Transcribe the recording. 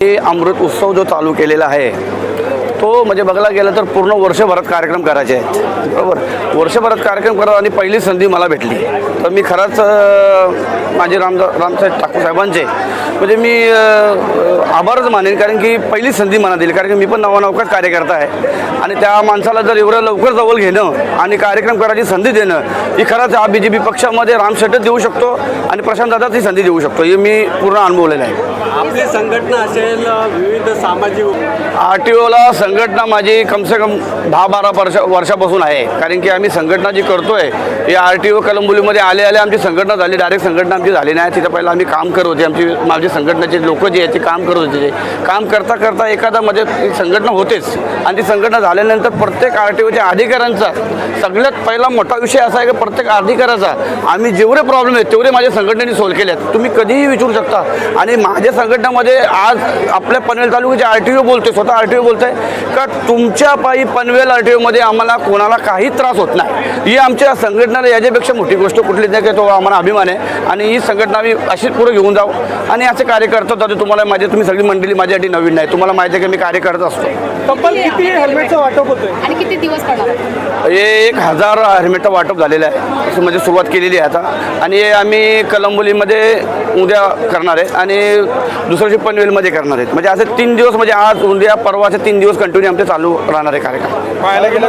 हे अमृत उत्सव जो चालू केलेला आहे तो म्हणजे बघायला गेलं तर पूर्ण वर्षभरात कार्यक्रम करायचे. आहेत बरोबर. वर्षभरात कार्यक्रम करा आणि पहिली संधी मला भेटली. तर मी खरंच माझे राम रामसाहेब ठाकूर साहेबांचे म्हणजे मी आभारच मानेन कारण की पहिली संधी मला दिली. कारण की मी पण नवानवकाच कार्यकर्ता आहे. आणि त्या माणसाला जर एवढं लवकर जवळ घेणं आणि कार्यक्रम करायची संधी देणं ही खरंच हा बी जे पी पक्षामध्ये राम शेटच देऊ शकतो आणि प्रशांत दादाच ही संधी देऊ शकतो. हे मी पूर्ण अनुभवलेलं आहे. आपली संघटना असेल विविध सामाजिक आर टी ओला संघटना माझी कमसे कम दहा बारा वर्ष वर्षापासून आहे. कारण की आम्ही संघटना जी करतो आहे ही आर टी ओ कलंबोलीमध्ये आले आले आमची संघटना झाली डायरेक्ट संघटना आमची झाली नाही. तिथं पहिलं आम्ही काम करत होते आमची माझी संघटनाचे लोक जे आहेत ते काम करत होते. ते काम करता करता एखादा म्हणजे एक संघटना होतेच. आणि ती संघटना झाल्यानंतर प्रत्येक आर टी ओच्या अधिकाऱ्यांचा सगळ्यात पहिला मोठा विषय असा आहे की प्रत्येक अधिकाऱ्याचा आम्ही जेवढे प्रॉब्लेम आहेत तेवढे माझ्या संघटनेने सोल्व केले आहेत तुम्ही कधीही विचारू शकता. आणि माझ्या संघटनामध्ये आज आपल्या पनवेल तालुक्याचे आर टी ओ बोलते स्वतः आर टी ओ बोलते का तुमच्या पायी पनवेल आर टी ओमध्ये आम्हाला कोणाला काही त्रास होत नाही. ही आमच्या संघटनेला याच्यापेक्षा मोठी गोष्ट कुठलीच नाही की तो आम्हाला अभिमान आहे. आणि ही संघटना आम्ही अशीच पुढे घेऊन जाऊ. आणि असे कार्य करतो तर तुम्हाला माझे तुम्ही सगळी मंडळी माझ्यासाठी नवीन नाही. तुम्हाला माहिती आहे की मी कार्य करत असतो. तब्बल किती हेल्मेटचं वाटप होतंय? आणि किती दिवस करणार हे एक हजार हेल्मेट वाटप झालेलं आहे. असं म्हणजे सुरुवात केलेली आहे आता. आणि हे आम्ही कलंबोलीमध्ये उद्या करणार आहे. आणि दुसऱ्या दिवशी पनवेलमध्ये करणार आहेत. म्हणजे असे तीन दिवस म्हणजे आज उद्या परवाचे तीन दिवस कंटिन्यू आमचे चालू राहणार आहे कार्यक्रम. पाहायला गेलं